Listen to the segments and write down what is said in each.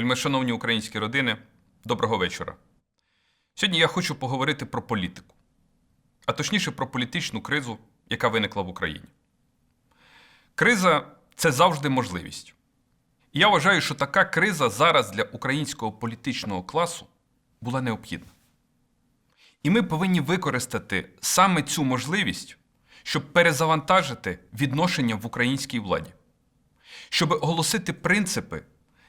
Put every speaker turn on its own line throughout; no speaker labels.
Вельмишановні українські родини, доброго вечора. Сьогодні я хочу поговорити про політику, а точніше про політичну кризу, яка виникла в Україні. Криза це завжди можливість. І я вважаю, що така криза зараз для українського політичного класу була необхідна. І ми повинні використати саме цю можливість, щоб перезавантажити відношення в українській владі, щоб оголосити принципи,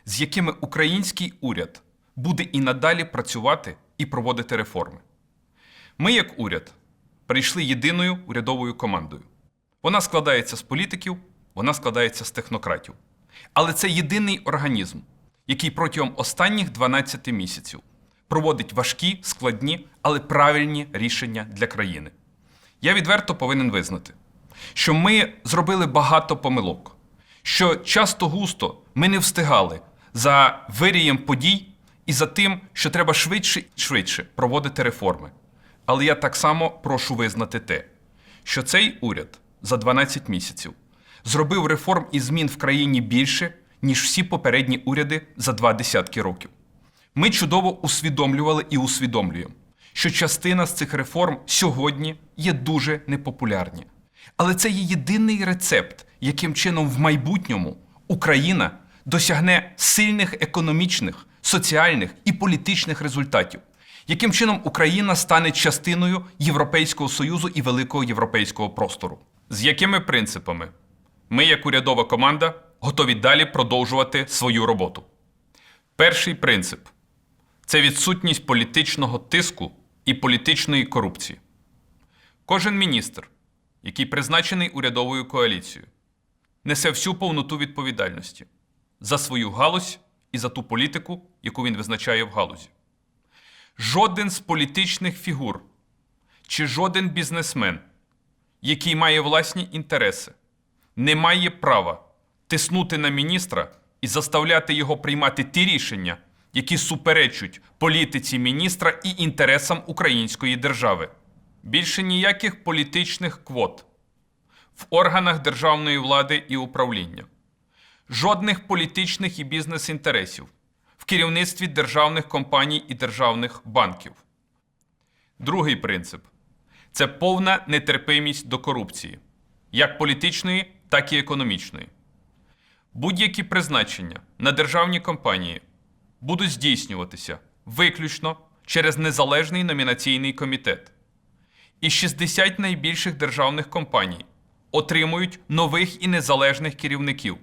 з якими український уряд буде і надалі працювати і проводити реформи. Ми, як уряд, прийшли єдиною урядовою командою. Вона складається з політиків, вона складається з технократів. Але це єдиний організм, який протягом останніх 12 місяців проводить важкі, складні, але правильні рішення для країни. Я відверто повинен визнати, що ми зробили багато помилок, що часто густо ми не встигали за вирієм подій і за тим, що треба швидше і швидше проводити реформи. Але я так само прошу визнати те, що цей уряд за 12 місяців зробив реформ і змін в країні більше, ніж всі попередні уряди за два десятки років. Ми чудово усвідомлювали і усвідомлюємо, що частина з цих реформ сьогодні є дуже непопулярні. Але це є єдиний рецепт, яким чином в майбутньому Україна досягне сильних економічних, соціальних і політичних результатів, яким чином Україна стане частиною Європейського Союзу і великого європейського простору. З якими принципами ми, як урядова команда, готові далі продовжувати свою роботу. Перший принцип це відсутність політичного тиску і політичної корупції. Кожен міністр, який призначений урядовою коаліцією, несе всю повноту відповідальності за свою галузь і за ту політику, яку він визначає в галузі. Жоден з політичних фігур чи жоден бізнесмен, який має власні інтереси, не має права тиснути на міністра і заставляти його приймати ті рішення, які суперечать політиці міністра і інтересам української держави. Більше ніяких політичних квот в органах державної влади і управління, жодних політичних і бізнес-інтересів в керівництві державних компаній і державних банків. Другий принцип це повна нетерпимість до корупції, як політичної, так і економічної. Будь-які призначення на державні компанії будуть здійснюватися виключно через незалежний номінаційний комітет. І 60 найбільших державних компаній отримують нових і незалежних керівників,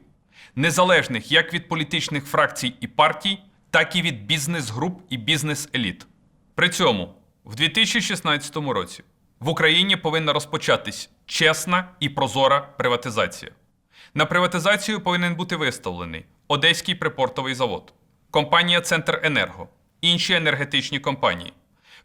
незалежних як від політичних фракцій і партій, так і від бізнес-груп і бізнес-еліт. При цьому в 2016 році в Україні повинна розпочатись чесна і прозора приватизація. На приватизацію повинен бути виставлений Одеський припортовий завод, компанія Центр Енерго, інші енергетичні компанії.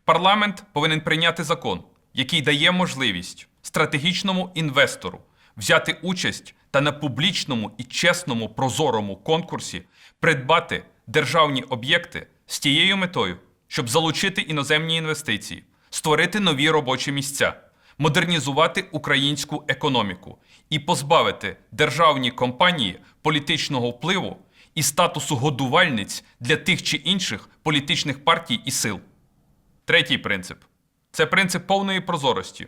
Парламент повинен прийняти закон, який дає можливість стратегічному інвестору взяти участь та на публічному і чесному прозорому конкурсі придбати державні об'єкти з тією метою, щоб залучити іноземні інвестиції, створити нові робочі місця, модернізувати українську економіку і позбавити державні компанії політичного впливу і статусу годувальниць для тих чи інших політичних партій і сил. Третій принцип це принцип повної прозорості,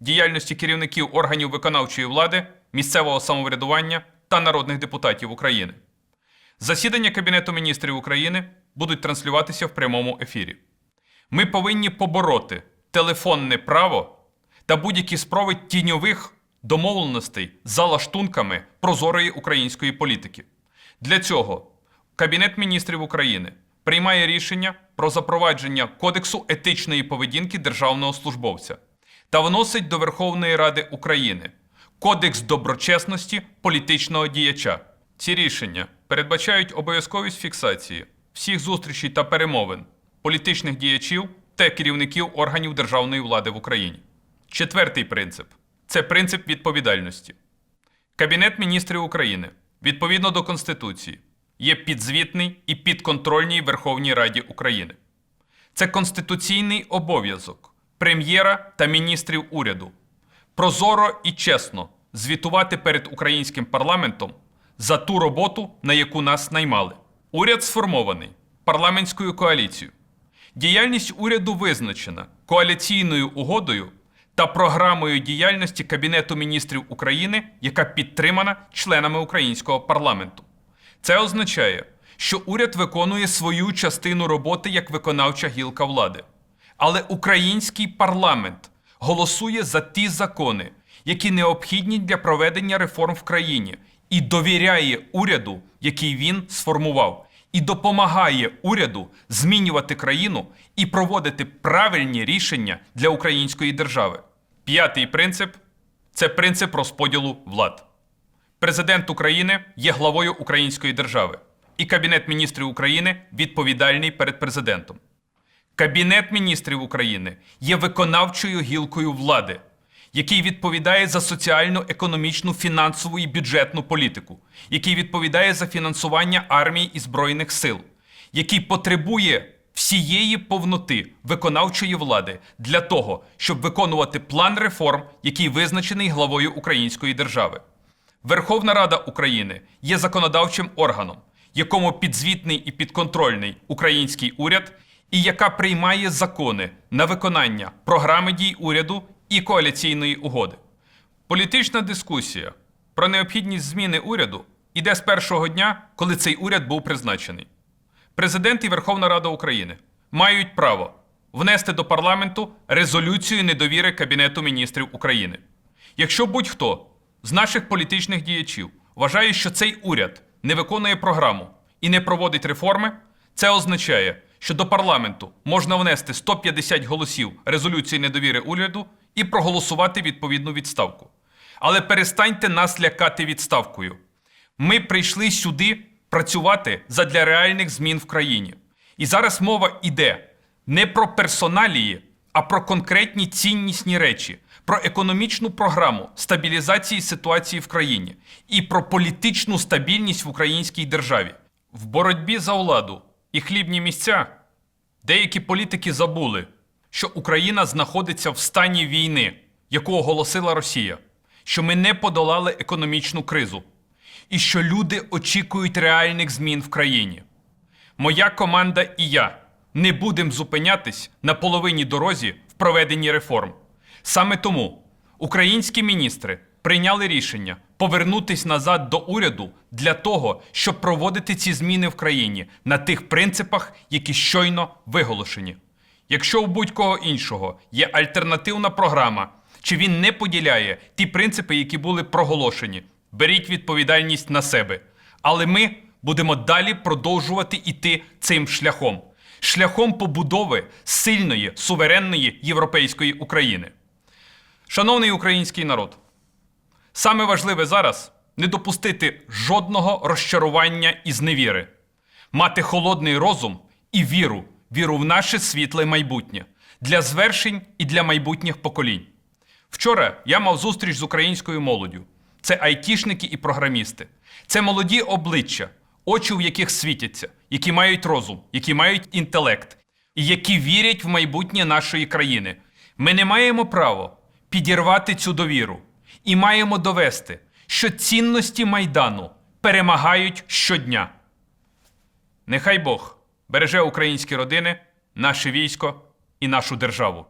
діяльності керівників органів виконавчої влади, місцевого самоврядування та народних депутатів України. Засідання Кабінету міністрів України будуть транслюватися в прямому ефірі. Ми повинні побороти телефонне право та будь-які спроби тіньових домовленостей за лаштунками прозорої української політики. Для цього Кабінет міністрів України приймає рішення про запровадження Кодексу етичної поведінки державного службовця та вносить до Верховної Ради України Кодекс доброчесності політичного діяча. Ці рішення передбачають обов'язковість фіксації всіх зустрічей та перемовин політичних діячів та керівників органів державної влади в Україні. Четвертий принцип це принцип відповідальності. Кабінет міністрів України відповідно до Конституції є підзвітний і підконтрольній Верховній Раді України. Це конституційний обов'язок прем'єра та міністрів уряду прозоро і чесно звітувати перед українським парламентом за ту роботу, на яку нас наймали. Уряд сформований парламентською коаліцією. Діяльність уряду визначена коаліційною угодою та програмою діяльності Кабінету міністрів України, яка підтримана членами українського парламенту. Це означає, що уряд виконує свою частину роботи як виконавча гілка влади. Але український парламент голосує за ті закони, які необхідні для проведення реформ в країні, і довіряє уряду, який він сформував, і допомагає уряду змінювати країну і проводити правильні рішення для української держави. П'ятий принцип це принцип розподілу влад. Президент України є главою української держави, і Кабінет міністрів України відповідальний перед президентом. Кабінет міністрів України є виконавчою гілкою влади, який відповідає за соціальну, економічну, фінансову і бюджетну політику, який відповідає за фінансування армії і збройних сил, який потребує всієї повноти виконавчої влади для того, щоб виконувати план реформ, який визначений главою української держави. Верховна Рада України є законодавчим органом, якому підзвітний і підконтрольний український уряд, і яка приймає закони на виконання програми дій уряду і коаліційної угоди. Політична дискусія про необхідність зміни уряду іде з першого дня, коли цей уряд був призначений. Президент і Верховна Рада України мають право внести до парламенту резолюцію недовіри Кабінету міністрів України. Якщо будь-хто з наших політичних діячів вважає, що цей уряд не виконує програму і не проводить реформи, це означає, що до парламенту можна внести 150 голосів резолюції недовіри уряду і проголосувати відповідну відставку. Але перестаньте нас лякати відставкою. Ми прийшли сюди працювати задля реальних змін в країні. І зараз мова йде не про персоналії, а про конкретні ціннісні речі, про економічну програму стабілізації ситуації в країні і про політичну стабільність в українській державі. В боротьбі за владу і хлібні місця деякі політики забули, що Україна знаходиться в стані війни, яку оголосила Росія, що ми не подолали економічну кризу, і що люди очікують реальних змін в країні. Моя команда і я не будемо зупинятись на половині дорозі в проведенні реформ. Саме тому українські міністри прийняли рішення повернутись назад до уряду для того, щоб проводити ці зміни в країні на тих принципах, які щойно виголошені. Якщо у будь-кого іншого є альтернативна програма, чи він не поділяє ті принципи, які були проголошені, беріть відповідальність на себе. Але ми будемо далі продовжувати йти цим шляхом шляхом побудови сильної, суверенної європейської України. Шановний український народ, саме важливе зараз не допустити жодного розчарування і зневіри, мати холодний розум і віру, віру в наше світле майбутнє для звершень і для майбутніх поколінь. Вчора я мав зустріч з українською молоддю. Це айтішники і програмісти. Це молоді обличчя, очі в яких світяться, які мають розум, які мають інтелект, і які вірять в майбутнє нашої країни. Ми не маємо права підірвати цю довіру і маємо довести, що цінності Майдану перемагають щодня. Нехай Бог береже українські родини, наше військо і нашу державу.